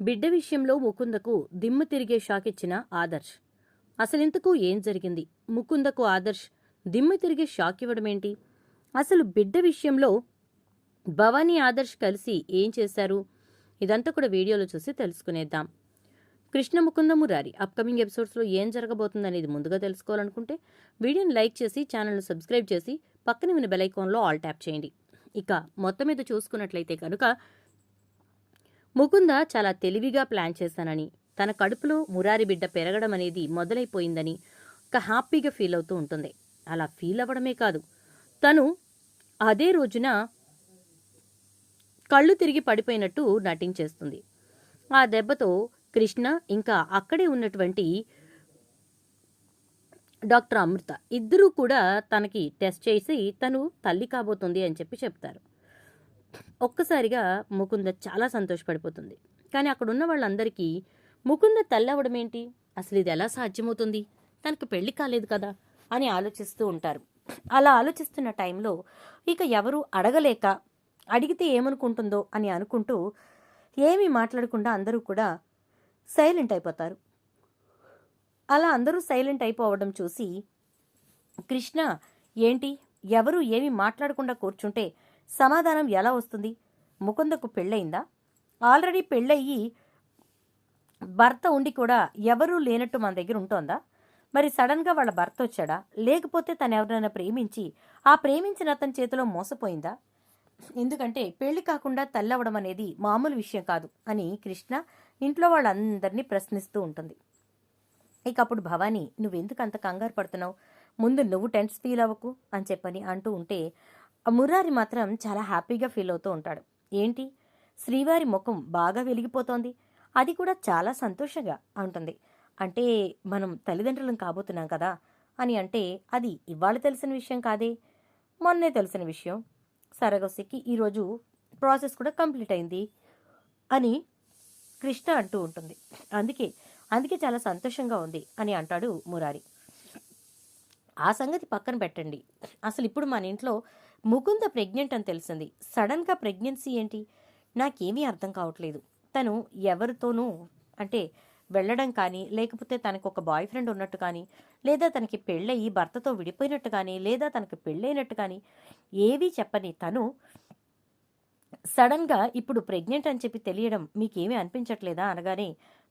బిడ్డ విషయంలో ముకుందకు దిమ్మ తిరిగే షాక్ ఇచ్చిన ఆదర్శ్. అసలింతకు ఏం జరిగింది? ముకుందకు ఆదర్శ్ దిమ్మ తిరిగే షాక్ ఇవ్వడమేంటి అసలు బిడ్డ విషయంలో భవానీ ఆదర్శ్ కలిసి ఏం చేశారు? ఇదంతా కూడా వీడియోలో చూసి తెలుసుకునేద్దాం. కృష్ణ ముకుంద మురారి అప్కమింగ్ ఎపిసోడ్స్లో ఏం జరగబోతుందనేది ముందుగా తెలుసుకోవాలనుకుంటే వీడియోని లైక్ చేసి ఛానల్ను సబ్స్క్రైబ్ చేసి పక్కన ఉన్న బెల్ ఐకాన్లో ఆల్ ట్యాప్ చేయండి. ఇక మొత్తం మీద చూసుకున్నట్లయితే కనుక ముకుంద చాలా తెలివిగా ప్లాన్ చేశానని తన కడుపులో మురారి బిడ్డ పెరగడం అనేది మొదలైపోయిందని ఒక హ్యాపీగా ఫీల్ అవుతూ ఉంటుంది. అలా ఫీల్ అవ్వడమే కాదు తను అదే రోజున కళ్ళు తిరిగి పడిపోయినట్టు నటించేస్తుంది. ఆ దెబ్బతో కృష్ణ ఇంకా అక్కడే ఉన్నటువంటి డాక్టర్ అమృత ఇద్దరూ కూడా తనకి టెస్ట్ చేసి తను తల్లి కాబోతుంది అని చెప్పి చెప్తారు. ఒక్కసారిగా ముకుంద చాలా సంతోషపడిపోతుంది. కానీ అక్కడున్న వాళ్ళందరికీ ముకుంద తల్లి అవ్వడం ఏంటి? అసలు ఇది ఎలా సాధ్యమవుతుంది? తనకు పెళ్ళి కాలేదు కదా? అని ఆలోచిస్తూ ఉంటారు. అలా ఆలోచిస్తున్న టైంలో ఇక ఎవరు అడగలేక అడిగితే ఏమనుకుంటుందో అని అనుకుంటూ ఏమీ మాట్లాడకుండా అందరూ కూడా సైలెంట్ అయిపోతారు. అలా అందరూ సైలెంట్ అయిపోవడం చూసి కృష్ణ ఏంటి? ఎవరు ఏమీ మాట్లాడకుండా కూర్చుంటే సమాధానం ఎలా వస్తుంది? ముకుందకు పెళ్ళయిందా? ఆల్రెడీ పెళ్ళయ్యి భర్త ఉండి కూడా ఎవరూ లేనట్టు మన దగ్గర ఉంటోందా? మరి సడన్గా వాళ్ళ భర్త వచ్చాడా? లేకపోతే తను ఎవరైనా ప్రేమించి ఆ ప్రేమించిన అతని చేతిలో మోసపోయిందా? ఎందుకంటే పెళ్ళి కాకుండా తల్లవడం అనేది మామూలు విషయం కాదు అని కృష్ణ ఇంట్లో వాళ్ళందరినీ ప్రశ్నిస్తూ ఉంటుంది. ఇక అప్పుడు భవానీ నువ్వెందుకు అంత కంగారు పడుతున్నావు? ముందు నువ్వు టెన్స్ ఫీల్ అవ్వకు అని చెప్పని అంటూ ఉంటే మురారి మాత్రం చాలా హ్యాపీగా ఫీల్ అవుతూ ఉంటాడు. ఏంటి? శ్రీవారి ముఖం బాగా వెలిగిపోతోంది. అది కూడా చాలా సంతోషంగా ఉంటుంది. అంటే మనం తల్లిదండ్రులను కాబోతున్నాం కదా అని అంటే అది ఇవాళ తెలిసిన విషయం కాదే. మొన్నే తెలిసిన విషయం. సరగసికి ఈరోజు ప్రాసెస్ కూడా కంప్లీట్ అయింది అని కృష్ణ అంటూ ఉంటుంది. అందుకే అందుకే చాలా సంతోషంగా ఉంది అని అంటాడు మురారి. ఆ సంగతి పక్కన పెట్టండి. అసలు ఇప్పుడు మన ఇంట్లో ముకుంద ప్రెగ్నెంట్ అని తెలిసింది. సడన్గా ప్రెగ్నెన్సీ ఏంటి? నాకేమీ అర్థం కావట్లేదు. తను ఎవరితోనూ అంటే వెళ్ళడం కానీ లేకపోతే తనకు ఒక బాయ్ ఫ్రెండ్ ఉన్నట్టు కానీ లేదా తనకి పెళ్ళయి భర్తతో విడిపోయినట్టు కానీ లేదా తనకి పెళ్ళైనట్టు కానీ ఏవీ చెప్పని తను సడన్గా ఇప్పుడు ప్రెగ్నెంట్ అని చెప్పి తెలియడం మీకేమీ అనిపించట్లేదా అనగానే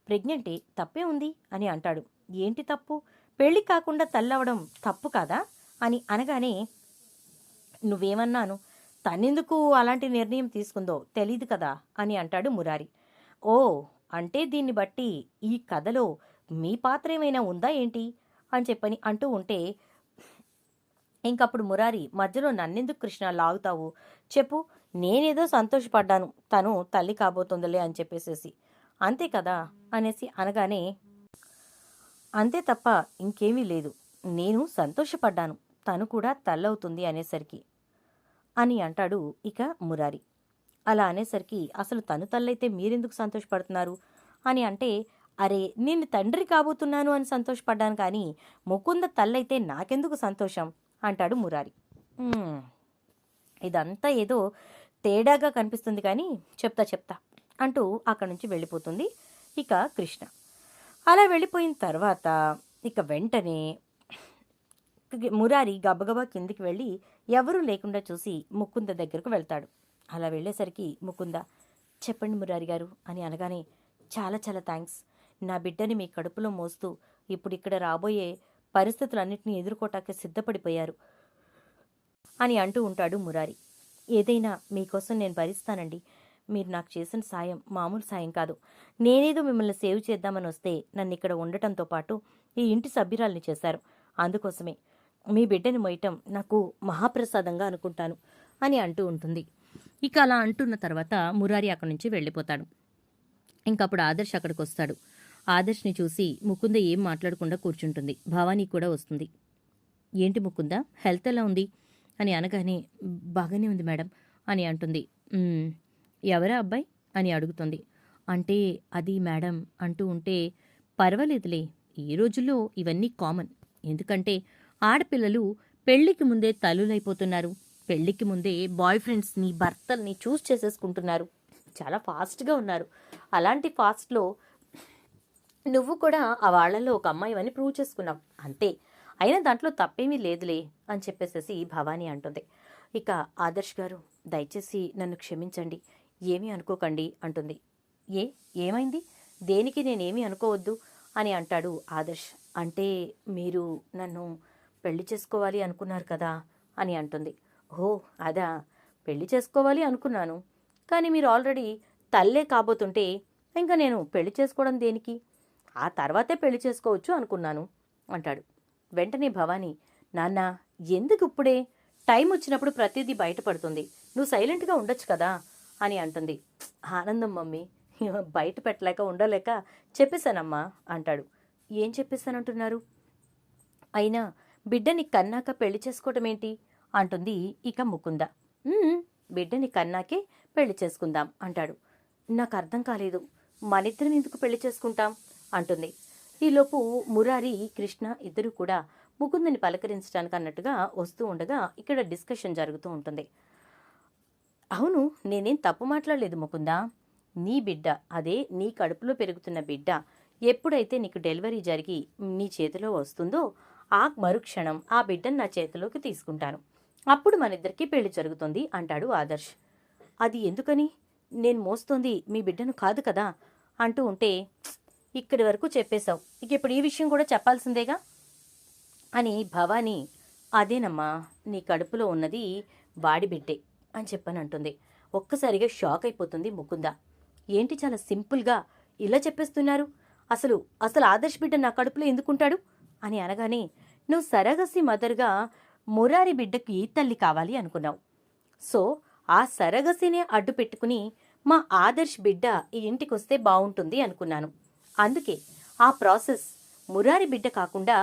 ప్రెగ్నెంటే తప్పే ఉంది అని అంటాడు. ఏంటి తప్పు? పెళ్ళి కాకుండా తల్లవడం తప్పు కాదా? అని అనగానే నువ్వేమన్నాను? తనెందుకు అలాంటి నిర్ణయం తీసుకుందో తెలీదు కదా అని అంటాడు మురారి. ఓ అంటే దీన్ని బట్టి ఈ కథలో మీ పాత్ర ఏమైనా ఉందా ఏంటి? అని చెప్పని అంటూ ఉంటే ఇంకప్పుడు మురారి మధ్యలో నన్నెందుకు కృష్ణ లాగుతావు? చెప్పు నేనేదో సంతోషపడ్డాను తను తల్లి కాబోతుందిలే అని చెప్పేసేసి. అంతే కదా అనేసి అనగానే అంతే తప్ప ఇంకేమీ లేదు. నేను సంతోషపడ్డాను తను కూడా తల్లవుతుంది అనేసరికి. అని అంటాడు ఇక మురారి. అలా అనేసరికి అసలు తను తల్లైతే మీరెందుకు సంతోషపడుతున్నారు? అని అంటే అరే నేను తండ్రి కాబోతున్నాను అని సంతోషపడ్డాను కానీ ముకుంద తల్లైతే నాకెందుకు సంతోషం? అంటాడు మురారి. ఇదంతా ఏదో తేడాగా కనిపిస్తుంది కానీ చెప్తా చెప్తా అంటూ అక్కడి నుంచి వెళ్ళిపోతుంది ఇక కృష్ణ. అలా వెళ్ళిపోయిన తర్వాత ఇక వెంటనే మురారి గబగబా కిందికి వెళ్ళి ఎవరూ లేకుండా చూసి ముకుంద దగ్గరకు వెళ్తాడు. అలా వెళ్ళేసరికి ముకుంద చెప్పండి మురారి గారు అని అనగానే చాలా చాలా థ్యాంక్స్ నా బిడ్డని మీ కడుపులో మోస్తూ ఇప్పుడు ఇక్కడ రాబోయే పరిస్థితులన్నింటినీ ఎదుర్కోటానికి సిద్ధపడిపోయారు అని అంటూ ఉంటాడు మురారి. ఏదైనా మీకోసం నేను భరిస్తానండి. మీరు నాకు చేసిన సాయం మామూలు సాయం కాదు. నేనేదో మిమ్మల్ని సేవ్ చేద్దామని వస్తే నన్ను ఇక్కడ ఉండటంతో పాటు ఈ ఇంటి సభ్యురాల్ని చేశారు. అందుకోసమే మీ బిడ్డని మోయటం నాకు మహాప్రసాదంగా అనుకుంటాను అని అంటూ ఉంటుంది. ఇక అలా అంటున్న తర్వాత మురారి అక్కడి నుంచి వెళ్ళిపోతాడు. ఇంకప్పుడు ఆదర్శ్ అక్కడికి వస్తాడు. ఆదర్శ్ని చూసి ముకుంద ఏం మాట్లాడకుండా కూర్చుంటుంది. భవానీ కూడా వస్తుంది. ఏంటి ముకుంద? హెల్త్ ఎలా ఉంది? అని అనగానే బాగానే ఉంది మేడం అని అంటుంది. ఎవరా అబ్బాయి? అని అడుగుతుంది. అంటే అది మేడం అంటూ ఉంటే పర్వాలేదులే. ఈ రోజుల్లో ఇవన్నీ కామన్. ఎందుకంటే ఆడపిల్లలు పెళ్ళికి ముందే తల్లులైపోతున్నారు. పెళ్ళికి ముందే బాయ్ ఫ్రెండ్స్ని భర్తల్ని చూస్ చేసేసుకుంటున్నారు. చాలా ఫాస్ట్గా ఉన్నారు. అలాంటి ఫాస్ట్లో నువ్వు కూడా ఆ వాళ్ళలో ఒక అమ్మాయి అని ప్రూవ్ చేసుకున్నావు. అంతే. అయినా దాంట్లో తప్పేమీ లేదులే అని చెప్పేసేసి భవానీ అంటుంది. ఇక ఆదర్శ్ గారు దయచేసి నన్ను క్షమించండి. ఏమీ అనుకోకండి అంటుంది. ఏ? ఏమైంది? దేనికి నేనేమీ అనుకోవద్దు అని అంటాడు ఆదర్శ్. అంటే మీరు నన్ను పెళ్ళి చేసుకోవాలి అనుకున్నారు కదా అని అంటుంది. ఓ అదా పెళ్ళి చేసుకోవాలి అనుకున్నాను. కానీ మీరు ఆల్రెడీ తల్లే కాబోతుంటే ఇంకా నేను పెళ్ళి చేసుకోవడం దేనికి? ఆ తర్వాతే పెళ్ళి చేసుకోవచ్చు అనుకున్నాను అంటాడు. వెంటనే భవానీ నాన్న ఎందుకు ఇప్పుడే? టైం వచ్చినప్పుడు ప్రతిదీ బయటపడుతుంది. నువ్వు సైలెంట్గా ఉండొచ్చు కదా అని అంటుంది. ఆనందం మమ్మీ బయట పెట్టలేక ఉండలేక చెప్పేశానమ్మా అంటాడు. ఏం చెప్పేశానంటున్నారు? అయినా బిడ్డని కన్నాక పెళ్ళి చేసుకోవటం ఏంటి అంటుంది ఇక ముకుంద. బిడ్డని కన్నాకే పెళ్ళి చేసుకుందాం అంటాడు. నాకు అర్థం కాలేదు. మనిద్దరం ఎందుకు పెళ్ళి చేసుకుంటాం? అంటుంది. ఈలోపు మురారి కృష్ణ ఇద్దరు కూడా ముకుందని పలకరించడానికి అన్నట్టుగా వస్తూ ఉండగా ఇక్కడ డిస్కషన్ జరుగుతూ ఉంటుంది. అవును నేనేం తప్పు మాట్లాడలేదు ముకుందా. నీ బిడ్డ అదే నీ కడుపులో పెరుగుతున్న బిడ్డ ఎప్పుడైతే నీకు డెలివరీ జరిగి నీ చేతిలో వస్తుందో ఆ మరుక్షణం ఆ బిడ్డను నా చేతిలోకి తీసుకుంటాను. అప్పుడు మన ఇద్దరికీ పెళ్ళి జరుగుతుంది అంటాడు ఆదర్శ్. అది ఎందుకని? నేను మోస్తోంది మీ బిడ్డను కాదు కదా? అంటూ ఉంటే ఇక్కడి వరకు చెప్పేశావు. ఇక ఇప్పుడు ఈ విషయం కూడా చెప్పాల్సిందేగా? అని భవానీ అదేనమ్మా నీ కడుపులో ఉన్నది వాడి బిడ్డే అని చెప్పని అంటుంది. ఒక్కసారిగా షాక్ అయిపోతుంది ముకుంద. ఏంటి చాలా సింపుల్గా ఇలా చెప్పేస్తున్నారు? అసలు అసలు ఆదర్శ్ బిడ్డ నా కడుపులో ఎందుకుంటాడు? అని అనగానే నువ్వు సరగసి మదర్గా మురారి బిడ్డకి తల్లి కావాలి అనుకున్నావు. సో ఆ సరగసినే అడ్డు పెట్టుకుని మా ఆదర్శ్ బిడ్డ ఈ ఇంటికి వస్తే బాగుంటుంది అనుకున్నాను. అందుకే ఆ ప్రాసెస్ మురారి బిడ్డ కాకుండా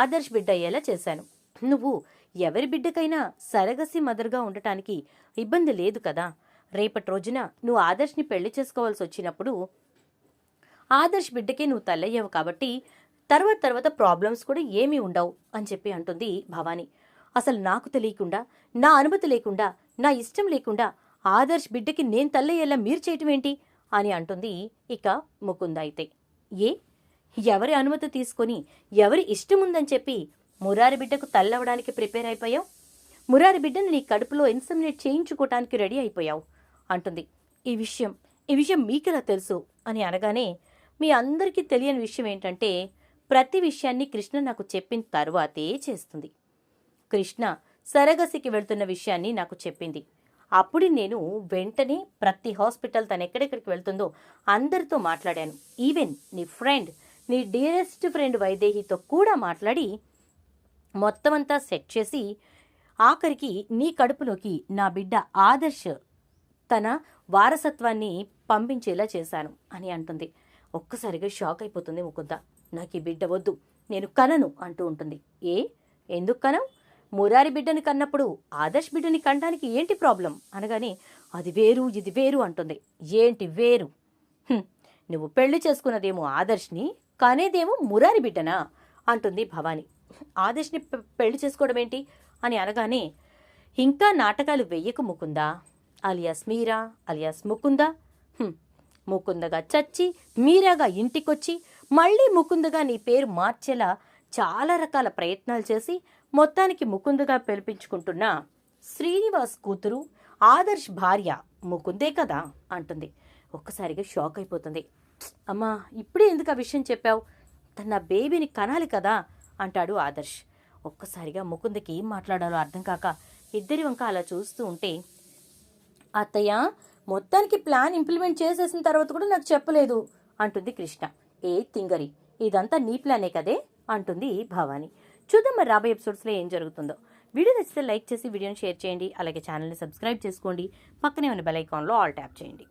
ఆదర్శ్ బిడ్డ అయ్యేలా చేశాను. నువ్వు ఎవరి బిడ్డకైనా సరగసి మదర్గా ఉండటానికి ఇబ్బంది లేదు కదా. రేపటి రోజున నువ్వు ఆదర్శ్ని పెళ్ళి చేసుకోవాల్సి వచ్చినప్పుడు ఆదర్శ్ బిడ్డకే నువ్వు తల్లయ్యావు కాబట్టి తర్వాత తర్వాత ప్రాబ్లమ్స్ కూడా ఏమీ ఉండవు అని చెప్పి అంటుంది భవానీ. అసలు నాకు తెలియకుండా నా అనుమతి లేకుండా నా ఇష్టం లేకుండా ఆదర్శ్ బిడ్డకి నేను తల్లయ్యేలా మీరు చేయటం ఏంటి? అని అంటుంది ఇక ముకుంద అయితే. ఏ? ఎవరి అనుమతి తీసుకొని ఎవరి ఇష్టం ఉందని చెప్పి మురారి బిడ్డకు తల్లవడానికి ప్రిపేర్ అయిపోయావు? మురారి బిడ్డను నీ కడుపులో ఇన్సమినేట్ చేయించుకోవటానికి రెడీ అయిపోయావు? అంటుంది. ఈ విషయం ఈ విషయం మీకెలా తెలుసు? అని అనగానే మీ అందరికీ తెలియని విషయం ఏంటంటే ప్రతి విషయాన్ని కృష్ణ నాకు చెప్పిన తరువాతే చేస్తుంది. కృష్ణ సరగసికి వెళ్తున్న విషయాన్ని నాకు చెప్పింది. అప్పుడు నేను వెంటనే ప్రతి హాస్పిటల్ తను ఎక్కడెక్కడికి వెళ్తుందో అందరితో మాట్లాడాను. ఈవెన్ నీ ఫ్రెండ్ నీ డియరెస్ట్ ఫ్రెండ్ వైదేహితో కూడా మాట్లాడి మొత్తం అంతా సెట్ చేసి ఆఖరికి నీ కడుపులోకి నా బిడ్డ ఆదర్శ్ తన వారసత్వాన్ని పంపించేలా చేశాను అని అంటుంది. ఒక్కసారిగా షాక్ అయిపోతుంది ముకుంద. నాకు ఈ బిడ్డ వద్దు నేను కనను అంటూ ఉంటుంది. ఏ? ఎందుకు కనవు? మురారి బిడ్డని కన్నప్పుడు ఆదర్శ్ బిడ్డని కనడానికి ఏంటి ప్రాబ్లం? అనగానే అది వేరు ఇది వేరు అంటుంది. ఏంటి వేరు? నువ్వు పెళ్ళి చేసుకున్నదేమో ఆదర్శ్ని కనేదేమో మురారి బిడ్డనా? అంటుంది భవాని. ఆదర్శ్ని పె- పెళ్ళి చేసుకోవడం ఏంటి? అని అనగానే ఇంకా నాటకాలు వెయ్యకు ముకుందా? అలియాస్ మీరా? అలియాస్ ముకుందా? ముకుందగా చచ్చి మీరాగా ఇంటికొచ్చి మళ్ళీ ముకుందుగా నీ పేరు మార్చేలా చాలా రకాల ప్రయత్నాలు చేసి మొత్తానికి ముకుందుగా పిలిపించుకుంటున్న శ్రీనివాస్ కూతురు ఆదర్శ్ భార్య ముకుందే కదా అంటుంది. ఒక్కసారిగా షాక్ అయిపోతుంది. అమ్మా ఇప్పుడే ఎందుకు ఆ విషయం చెప్పావు? తన నా బేబీని కనాలి కదా అంటాడు ఆదర్శ్. ఒక్కసారిగా ముకుందకి ఏం మాట్లాడాలో అర్థం కాక ఇద్దరి వంక అలా చూస్తూ ఉంటే అత్తయ్య మొత్తానికి ప్లాన్ ఇంప్లిమెంట్ చేసేసిన తర్వాత కూడా నాకు చెప్పలేదు అంటుంది కృష్ణ. ఏ తింగరి? ఇదంతా నీ ప్లానే కదే? అంటుంది భవాని. చూద్దాం మరి రాబోయే ఎపిసోడ్స్లో ఏం జరుగుతుందో. వీడియో నచ్చితే లైక్ చేసి వీడియోని షేర్ చేయండి. అలాగే ఛానల్ని సబ్స్క్రైబ్ చేసుకోండి. పక్కనే ఉన్న బెల్ ఐకాన్లో ఆల్ ట్యాప్ చేయండి.